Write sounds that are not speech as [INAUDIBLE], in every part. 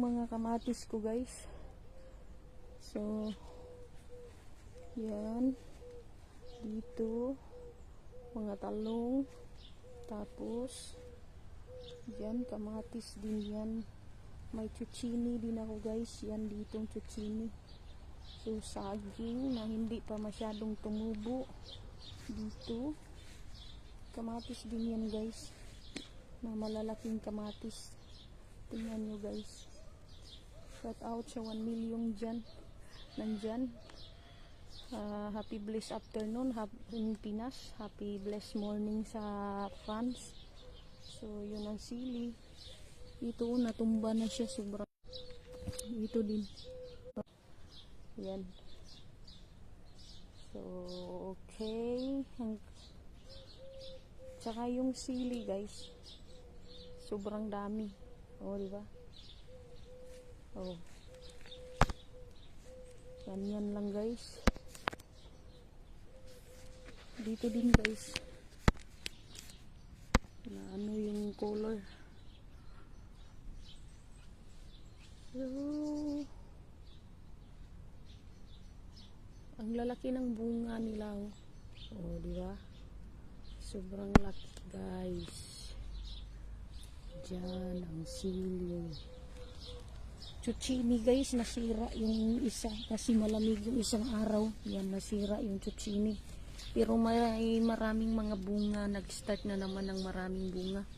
mga kamatis ko guys. So, yan. Dito, mga talong. Tapos, yan, kamatis din yan. May chuchini din ako guys. Yan ditong chuchini. So, saging na hindi pa masyadong tumubo. Dito. Kamatis din yan guys. Na malalaking kamatis. Tingnan nyo guys. Shout out sa 1 million dyan. Nandyan. Ah, happy blessed afternoon in Pinas. Happy blessed morning sa France. So, yun ang sili. Ito, natumba na siya sobra. Ito din. Yan. So, okay. Tsaka yung sili, guys. Sobrang dami. O, di ba? Oh. Ganyan lang, guys. Dito din, guys. Na ano yung color. So, ang lalaki ng bunga nila, oh. Oh, di ba? Sobrang laki, guys. Diyan, ang sili. Chuchini, guys, nasira yung isa kasi malamig yung isang araw. Yan, nasira yung chuchini. Pero may maraming mga bunga. Nag-start na naman ng maraming bunga.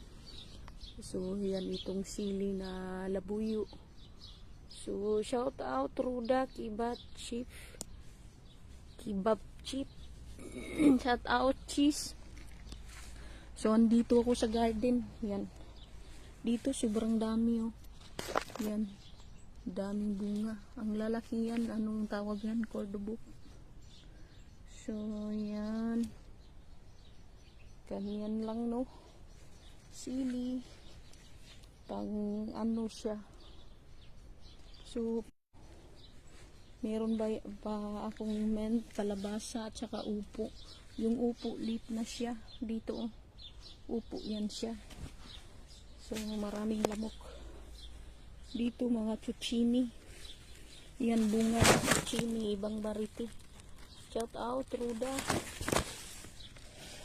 So, yan itong sili na labuyo. So, shout out Ruda Kibat Chief. Kibab Chief. [CLEARS THROAT] shout out Cheese. So, andito ako sa garden. Yan. Dito, sobrang dami, oh. Yan. Daming bunga. Ang lalaki yan. Anong tawag yan? Cordobo. So, yan. Ganyan lang, no? Sili. Pang ano siya. So, meron ba, ba akong men, kalabasa at saka upo. Yung upo, lit na siya. Dito, oh. Upo yan siya. So, maraming lamok. Dito, mga chuchini. Yan, bunga ng chuchini. Ibang bariti. Shout out, Ruda.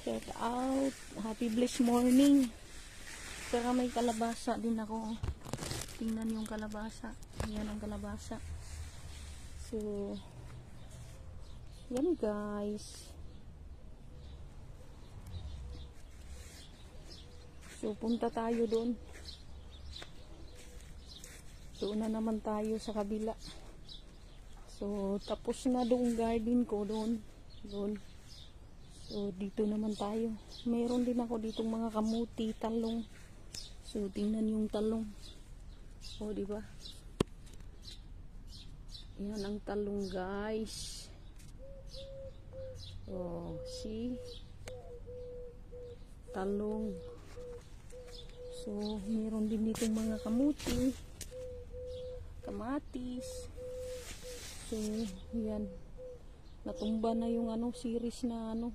Shout out. Happy blessed morning. Saka may kalabasa din ako. Tingnan yung kalabasa. Yan ang kalabasa. So, yan guys. So, punta tayo doon. Doon na naman tayo sa kabila. So, tapos na doon garden ko doon. Doon. So, dito naman tayo. Meron din ako ditong mga kamuti, talong. So, tingnan yung talong. O, di ba? Yan ang talong, guys. Oh, see? Talong. So, meron din ditong mga kamuti. Kamatis. So, yan. Natumba na yung ano, series na ano.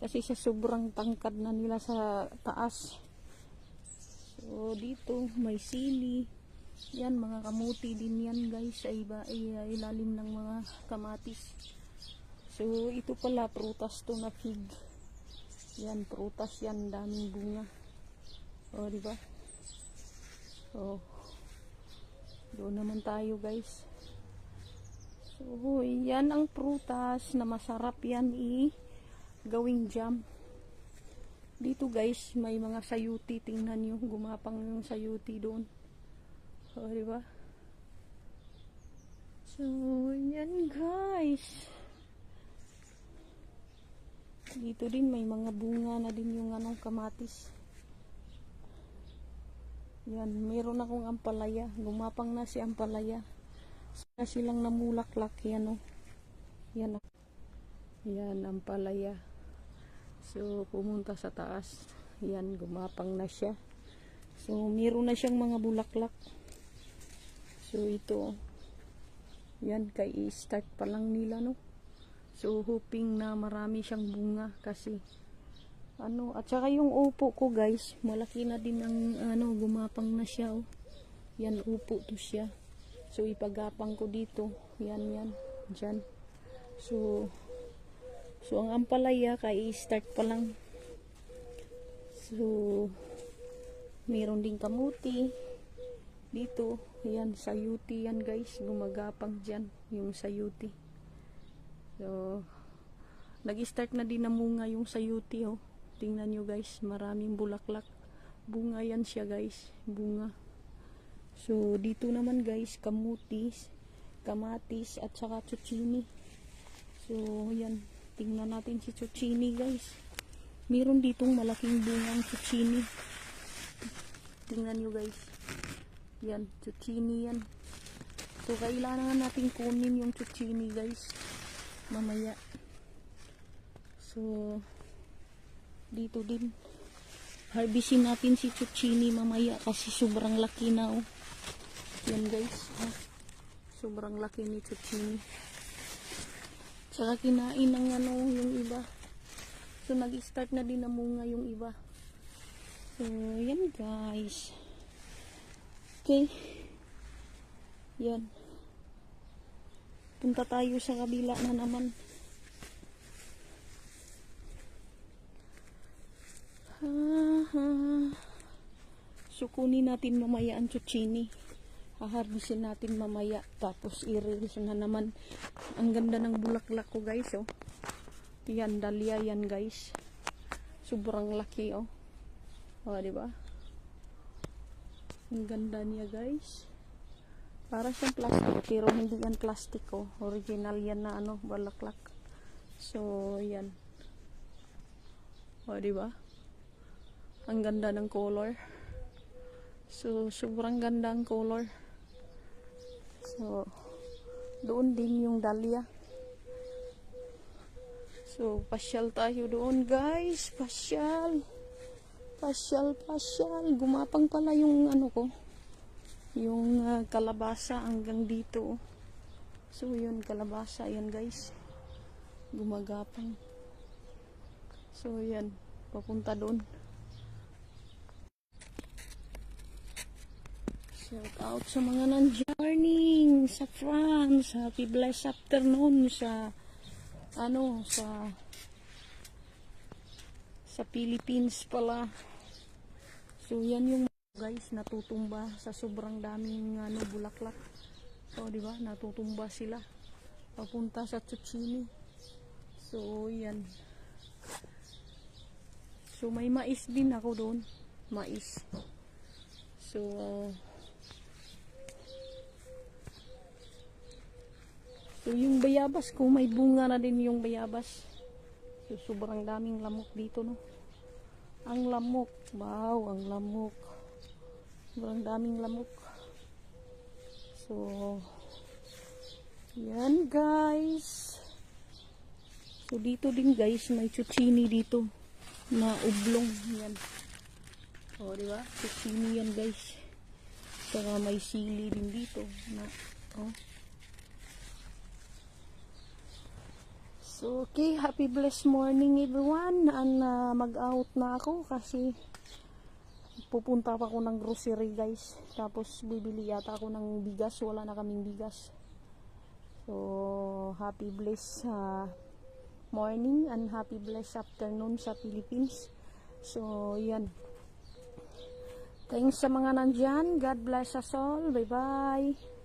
Kasi sa sobrang tangkad na nila sa taas. So, dito may sili. Yan, mga kamuti din yan guys sa iba, ay, ay, ilalim ng mga kamatis. So, ito pala, prutas to na fig. Yan, prutas yan, daming bunga. O, di ba? Doon naman tayo guys. So, yan ang prutas na masarap yan i gawing jam. Dito guys, may mga sayuti. Tingnan nyo, gumapang yung sayuti doon. O, di ba? So, yan guys. Dito din may mga bunga na din yung anong kamatis. Yan, meron akong ampalaya. Gumapang na si ampalaya. Na silang namulaklak yan oh. Yan oh. Yan ampalaya. So, pumunta sa taas. Yan, gumapang na siya. So, meron na siyang mga bulaklak. So, ito. oh. Yan, kay i-start pa lang nila, no? So, hoping na marami siyang bunga kasi ano, at saka yung upo ko guys, malaki na din ang ano, gumapang na siya oh. Yan, upo to siya. So, ipagapang ko dito. Yan, yan. Diyan. So, so ang ampalaya, kay start pa lang. So, meron din kamuti. Dito, yan, sayuti yan guys. Gumagapang dyan, yung sayuti. So, nag-start na din namunga yung sayuti, oh. Tingnan nyo guys, maraming bulaklak. Bunga yan siya guys, bunga. So, dito naman guys, kamutis, kamatis, at saka chuchini. So, yan. Tingnan natin si chuchini guys. Meron ditong malaking bungang chuchini. Tingnan nyo guys. Yan, chuchini yan. So, kailangan natin kunin yung chuchini guys. Mamaya. So, dito din. Harvestin natin si chuchini mamaya kasi sobrang laki na oh. Yan guys. Oh. Sobrang laki ni chuchini. Tsaka kinain ng ano yung iba. So, nag-start na din namunga yung iba. So, yan guys. Okay. Yan. Punta tayo sa kabila na naman. So, kunin natin mamaya ang chuchini. Haharbisin natin mamaya. Tapos, i-release na naman. Ang ganda ng bulaklak ko, guys, oh. Yan, dahlia yan, guys. Sobrang laki, oh. O, di ba? Ang ganda niya, guys. Para siyang plastic, pero hindi yan plastic, oh. Original yan na, ano, bulaklak. So, yan. O, di ba? Ang ganda ng color. So, sobrang ganda ang color. So, doon din yung dahlia. So, pasyal tayo doon, guys. Pasyal. Pasyal, pasyal. Gumapang pala yung ano ko. Yung ah, kalabasa hanggang dito. So, yun, kalabasa. Yan, guys. Gumagapang. So, yan. Papunta doon. Shout out sa mga nan-journeying sa France. Happy blessed afternoon sa ano sa sa Philippines pala. So yan yung guys natutumba sa sobrang daming ano bulaklak. So di ba? Natutumba sila papunta sa Chuchini. So yan. So may mais din ako doon. Mais. So So yung bayabas ko, may bunga na din yung bayabas. So sobrang daming lamok dito no. Ang lamok, wow, ang lamok. Sobrang daming lamok. So yan guys. So dito din guys, may chuchini dito na ublong yan. O, di ba? Chuchini yan guys. Saka may sili din dito na oh. So, okay, happy blessed morning everyone. And uh, mag-out na ako kasi pupunta pa ako ng grocery guys. Tapos bibili yata ako ng bigas. Wala na kaming bigas. So, happy blessed uh, morning and happy blessed afternoon sa Philippines. So, yan. Thanks sa mga nandyan. God bless us all. Bye-bye.